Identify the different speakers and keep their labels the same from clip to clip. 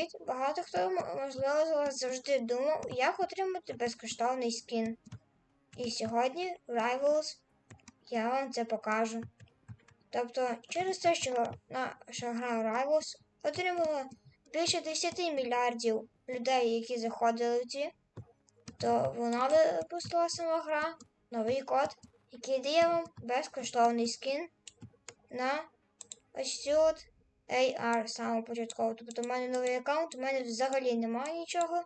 Speaker 1: привіт! Багато хто, можливо, завжди думав, як отримати безкоштовний скін. І сьогодні в Rivals я вам це покажу. Тобто, через те, що наша гра Rivals отримала більше 10 мільярдів людей, які заходили в ці, то вона випустила сама гра новий код, який дає вам безкоштовний скін на ось цю от AR саме початково. Тобто в мене новий аккаунт, у мене взагалі немає нічого.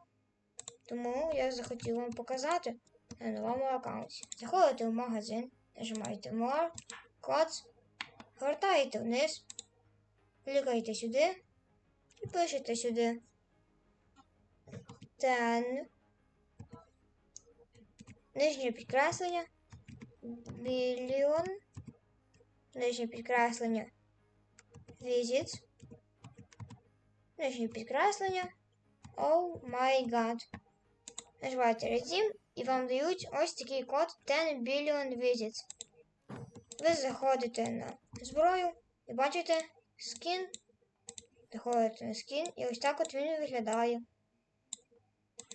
Speaker 1: Тому я захотів вам показати на новому аккаунті. Заходите в магазин, нажимаєте More, Codes, гортаєте вниз, клікаєте сюди і пишете сюди 10 нижнє підкреслення, біліон, нижнє підкреслення, visits, нижнє підкреслення, oh my god. Нажимаєте Redeem і вам дають ось такий код 10 billion visits. Ви заходите на зброю і бачите скін. Заходите на скін і ось так от він виглядає.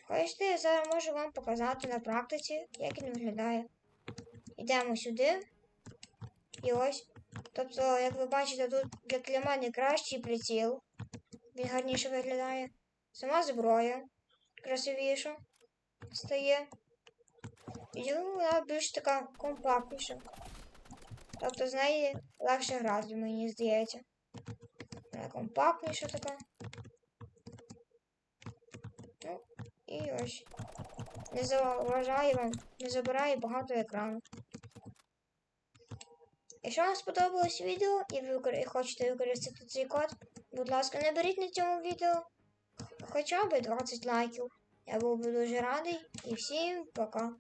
Speaker 1: Хочете, я зараз можу вам показати на практиці, як він виглядає. Йдемо сюди. І ось. Тобто, як ви бачите, тут для мене кращий приціл. Він гарніше виглядає. Сама зброя красивіша стає. І вона більш така компактніша. Тобто з неї легше грати, мені здається. Вона компактніша така. Ну, і ось. Не заважає вам, не забирає багато екрану. Якщо вам сподобалось відео і ви хочете використати цей код, будь ласка, наберіть на цьому відео хоча б 20 лайків. Я був би дуже радий і всім пока.